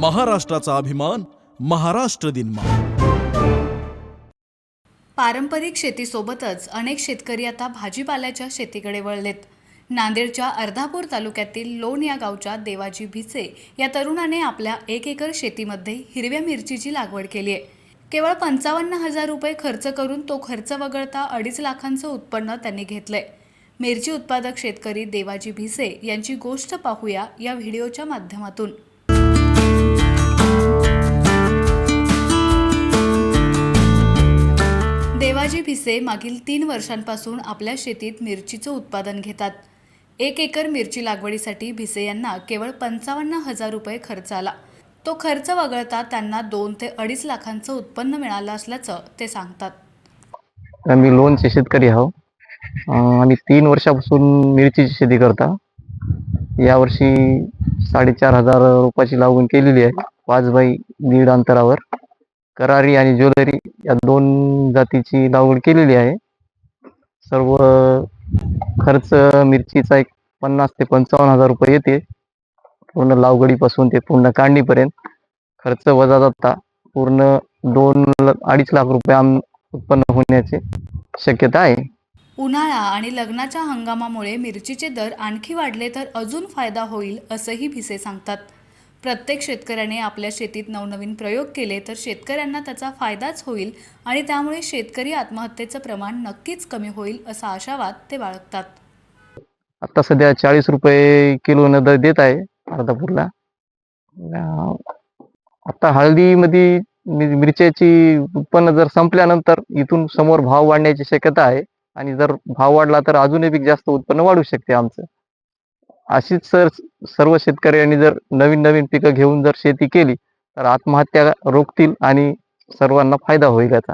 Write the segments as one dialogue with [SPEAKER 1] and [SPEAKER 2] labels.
[SPEAKER 1] महाराष्ट्राचा अभिमान महाराष्ट्र दिन
[SPEAKER 2] पारंपरिक शेतीसोबतच अनेक शेतकरी आता भाजीपाल्याच्या शेतीकडे वळलेत. नांदेडच्या अर्धापूर तालुक्यातील लोण या गावच्या देवाजी भिसे या तरुणाने आपल्या एक एकर शेतीमध्ये हिरव्या मिरचीची लागवड केली आहे. केवळ पंचावन्न हजार रुपये खर्च करून तो खर्च वगळता अडीच लाखांचं उत्पन्न त्यांनी घेतलंय. मिरची उत्पादक शेतकरी देवाजी भिसे यांची गोष्ट पाहूया या व्हिडिओच्या माध्यमातून. देवाजी भिसे मागील तीन वर्षांपासून आपल्या शेतीत मिरचीचं उत्पादन घेतात. एक एकर मिरची लागवडीसाठी भिसे यांना केवळ पंचावन्न हजार रुपये खर्च आला. तो खर्च वगळता त्यांना दोन ते अडीच लाखांचं उत्पन्न मिळालं असल्याचं ते सांगतात.
[SPEAKER 3] आम्ही लोनचे शेतकरी आहो आम्ही तीन वर्षापासून मिरचीची शेती करता. यावर्षी साडेचार हजार रुपयाची लागवड केलेली आहे. पाच बाई दीड अंतरावर. करारी आणि ज्वेलरी या दोन जातीची लागवड केलेली आहे. सर्व खर्च मिरचीचा एक पन्नास ते पंचावन्न हजार रुपये येते. पूर्ण लागवडीपासून ते पूर्ण काढणीपर्यंत खर्च वजा जाता पूर्ण दोन अडीच लाख रुपये आम उत्पन्न होण्याची शक्यता आहे.
[SPEAKER 2] उन्हाळा आणि लग्नाच्या हंगामामुळे मिरचीचे दर आणखी वाढले तर अजून फायदा होईल असंही भिसे सांगतात. प्रत्येक शेतकऱ्याने आपल्या शेतीत नवनवीन प्रयोग केले तर शेतकऱ्यांना त्याचा फायदाच होईल आणि त्यामुळे शेतकरी आत्महत्येचं प्रमाण नक्कीच कमी होईल असा आशावाद ते बाळगतात.
[SPEAKER 3] आता सध्या चाळीस रुपये किलो न दर देत आहे अर्धापूरला. आता हळदीमध्ये मिरच्याची उत्पन्न जर संपल्यानंतर इथून समोर भाव वाढण्याची शक्यता आहे आणि जर भाव वाढला तर अजूनही बी जास्त उत्पन्न वाढू शकते आमचं. अशीच सर सर्व शेतकऱ्यांनी जर नवीन नवीन पिकं घेऊन जर शेती केली तर आत्महत्या रोखतील आणि सर्वांना फायदा होईल याचा.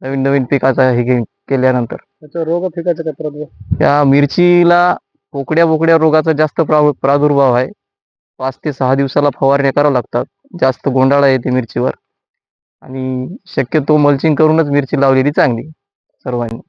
[SPEAKER 3] नवीन नवीन पिकाचा हे केल्यानंतर.
[SPEAKER 4] रोग पिकाचा काय प्रादुर्भाव
[SPEAKER 3] त्या मिरचीला पोकड्या बोकड्या रोगाचा जास्त प्रा- प्रादुर्भाव आहे. पाच ते सहा दिवसाला फवारण्या कराव्या लागतात. जास्त गोंडाळा येते मिरचीवर. आणि शक्यतो मल्चिंग करूनच मिरची लावलेली चांगली सर्वांनी.